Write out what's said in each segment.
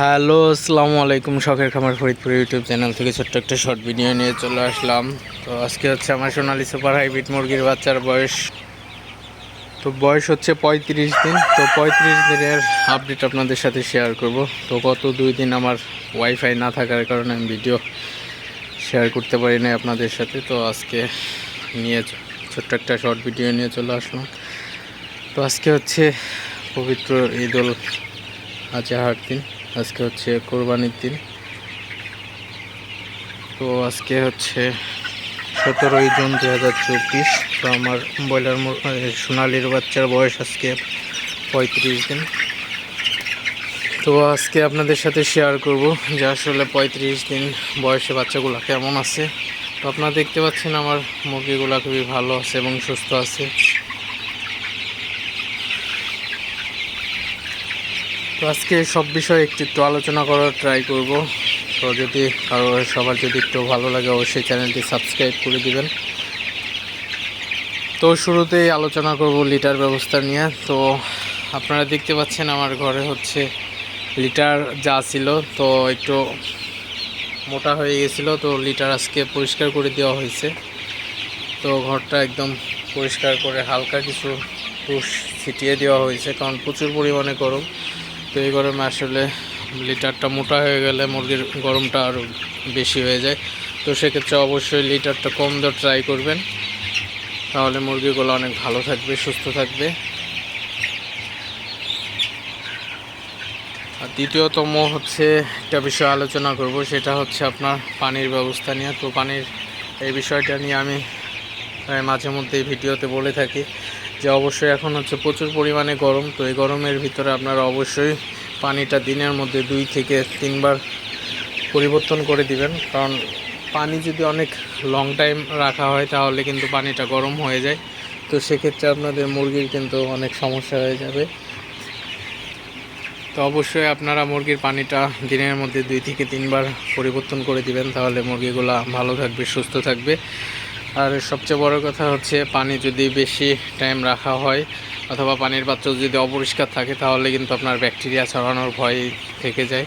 Hello, আসসালামু আলাইকুম, শখের খামার ফরিদপুর ইউটিউব চ্যানেল থেকে ছোট্ট একটা শর্ট ভিডিও নিয়ে চলে আসলাম। তো আজকে হচ্ছে আমার সোনালি সুপার হাইব্রিড মুরগির বাচ্চার বয়স। তো বয়স হচ্ছে পঁয়ত্রিশ দিন। তো পঁয়ত্রিশ দিনের আপডেট আপনাদের সাথে শেয়ার করব। তো গত দুই দিন আমার ওয়াইফাই না থাকার কারণে আমি ভিডিও শেয়ার করতে পারি না আপনাদের সাথে। তো আজকে নিয়ে ছোট্ট একটা শর্ট ভিডিও নিয়ে চলে আসলাম। তো আজকে হচ্ছে পবিত্র ঈদ উল আজহার দিন। আজকে হচ্ছে কোরবানির দিন। তো আজকে হচ্ছে সতেরোই জুন দু হাজার চব্বিশ, তো আমার ব্রয়লার সোনালির বাচ্চার বয়স আজকে পঁয়ত্রিশ দিন। তো আজকে আপনাদের সাথে শেয়ার করব যে আসলে পঁয়ত্রিশ দিন বয়সে বাচ্চাগুলো কেমন আছে। তো আপনারা দেখতে পাচ্ছেন আমার মুরগিগুলো খুবই ভালো আছে এবং সুস্থ আছে। তো আজকে সব বিষয়ে একটু একটু আলোচনা করার ট্রাই করব। তো যদি কারও সবার যদি একটু ভালো লাগে, অবশ্যই চ্যানেলটি সাবস্ক্রাইব করে দিবেন। তো শুরুতেই আলোচনা করব লিটার ব্যবস্থা নিয়ে। তো আপনারা দেখতে পাচ্ছেন আমার ঘরে হচ্ছে লিটার যা ছিল, তো একটু মোটা হয়ে গেছিল। তো লিটার আজকে পরিষ্কার করে দেওয়া হয়েছে। তো ঘরটা একদম পরিষ্কার করে হালকা কিছু তুষ ছিটিয়ে দেওয়া হয়েছে, কারণ প্রচুর পরিমাণে গরম। তো এই গরমে আসলে লিটারটা মোটা হয়ে গেলে মুরগির গরমটা আরও বেশি হয়ে যায়। তো সেক্ষেত্রে অবশ্যই লিটারটা কম দর ট্রাই করবেন। তাহলে মুরগিগুলো অনেক ভালো থাকবে, সুস্থ থাকবে। আর দ্বিতীয়তম হচ্ছে একটা বিষয় আলোচনা করব, সেটা হচ্ছে আপনার পানির ব্যবস্থা নিয়ে। তো পানির এই বিষয়টা নিয়ে আমি মাঝে মধ্যে ভিডিওতে বলে থাকি। যে অবশ্যই এখন হচ্ছে প্রচুর পরিমাণে গরম, তো এই গরমের ভিতরে আপনারা অবশ্যই পানিটা দিনের মধ্যে দুই থেকে তিনবার পরিবর্তন করে দিবেন। কারণ পানি যদি অনেক লং টাইম রাখা হয়, তাহলে কিন্তু পানিটা গরম হয়ে যায়। তো সেক্ষেত্রে আপনাদের মুরগির কিন্তু অনেক সমস্যা হয়ে যাবে। তো অবশ্যই আপনারা মুরগির পানিটা দিনের মধ্যে দুই থেকে তিনবার পরিবর্তন করে দিবেন, তাহলে মুরগিগুলা ভালো থাকবে, সুস্থ থাকবে। আর সবচেয়ে বড় কথা হচ্ছে পানি যদি বেশি টাইম রাখা হয়, অথবা পানির পাত্র যদি অপরিষ্কার থাকে, তাহলে কিন্তু আপনার ব্যাকটেরিয়া ছড়ানোর ভয় থেকে যায়।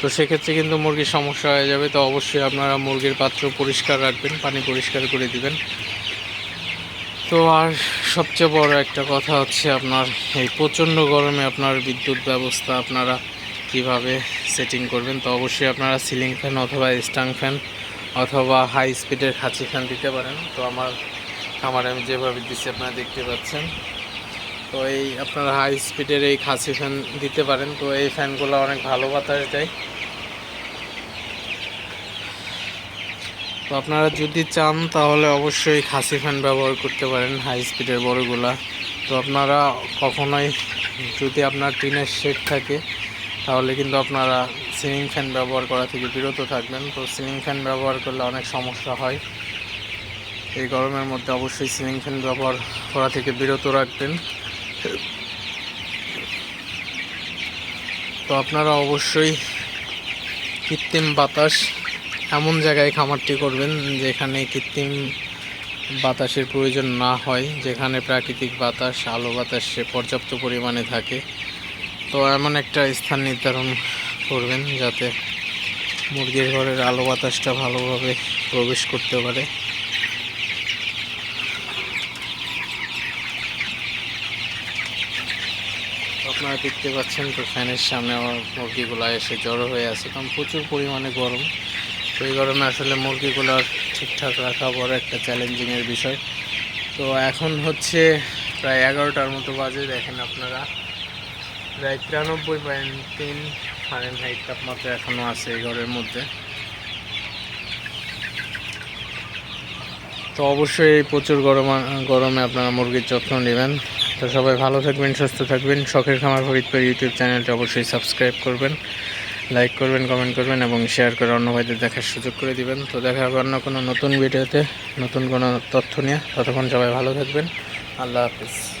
তো সেক্ষেত্রে কিন্তু মুরগির সমস্যা হয়ে যাবে। তো অবশ্যই আপনারা মুরগির পাত্র পরিষ্কার রাখবেন, পানি পরিষ্কার করে দিবেন। তো আর সবচেয়ে বড় একটা কথা হচ্ছে আপনার এই প্রচণ্ড গরমে আপনার বিদ্যুৎ ব্যবস্থা আপনারা কীভাবে সেটিং করবেন? তো অবশ্যই আপনারা সিলিং ফ্যান অথবা স্টাং ফ্যান অথবা হাই স্পিডের খাঁচি ফ্যান দিতে পারেন। তো আমার আমার আমি যেভাবে দিচ্ছি আপনারা দেখতে পাচ্ছেন। তো এই আপনারা হাই স্পিডের এই খাঁচি ফ্যান দিতে পারেন। তো এই ফ্যানগুলো অনেক ভালো বাতাস দেয়। তো আপনারা যদি চান, তাহলে অবশ্যই খাসি ফ্যান ব্যবহার করতে পারেন হাই স্পিডের বড়গুলা। তো আপনারা কখনোই যদি আপনার টিনের শেড থাকে তাহলে কিন্তু আপনারা সিলিং ফ্যান ব্যবহার করা থেকে বিরত থাকবেন। তো সিলিং ফ্যান ব্যবহার করলে অনেক সমস্যা হয়। এই গরমের মধ্যে অবশ্যই সিলিং ফ্যান ব্যবহার করা থেকে বিরত রাখবেন। তো আপনারা অবশ্যই কৃত্রিম বাতাস এমন জায়গায় খামারটি করবেন যেখানে কৃত্রিম বাতাসের প্রয়োজন না হয়, যেখানে প্রাকৃতিক বাতাস, আলো বাতাসে পর্যাপ্ত পরিমাণে থাকে। তো এমন একটা স্থান নির্ধারণ করবেন যাতে মুরগির ঘরের আলো বাতাসটা ভালোভাবে প্রবেশ করতে পারে। আপনারা দেখতে পাচ্ছেন তো ফ্যানের সামনে আমার মুরগিগুলো এসে জড়ো হয়ে আছে, কারণ প্রচুর পরিমাণে গরম। তো এই গরমে আসলে মুরগিগুলোর ঠিকঠাক রাখা বড় একটা চ্যালেঞ্জিংয়ের বিষয়। তো এখন হচ্ছে প্রায় এগারোটার মতো বাজে, দেখেন আপনারা। প্রায় তিরানব্বই পয়েন্ট তিন ফারেন হাইট তাপমাত্রা এখনও আছে এই ঘরের মধ্যে। তো অবশ্যই প্রচুর গরম, গরমে আপনারা মুরগির যত্ন নেবেন। তো সবাই ভালো থাকবেন, সুস্থ থাকবেন। শখের খামার ফরিদপুর ইউটিউব চ্যানেলটি অবশ্যই সাবস্ক্রাইব করবেন, লাইক করবেন, কমেন্ট করবেন এবং শেয়ার করে অন্য ভাইদের দেখার সুযোগ করে দিবেন। তো দেখা হবে অন্য কোনো নতুন ভিডিওতে, নতুন কোনো তথ্য নিয়ে। ততক্ষণ সবাই ভালো থাকবেন। আল্লাহ হাফিজ।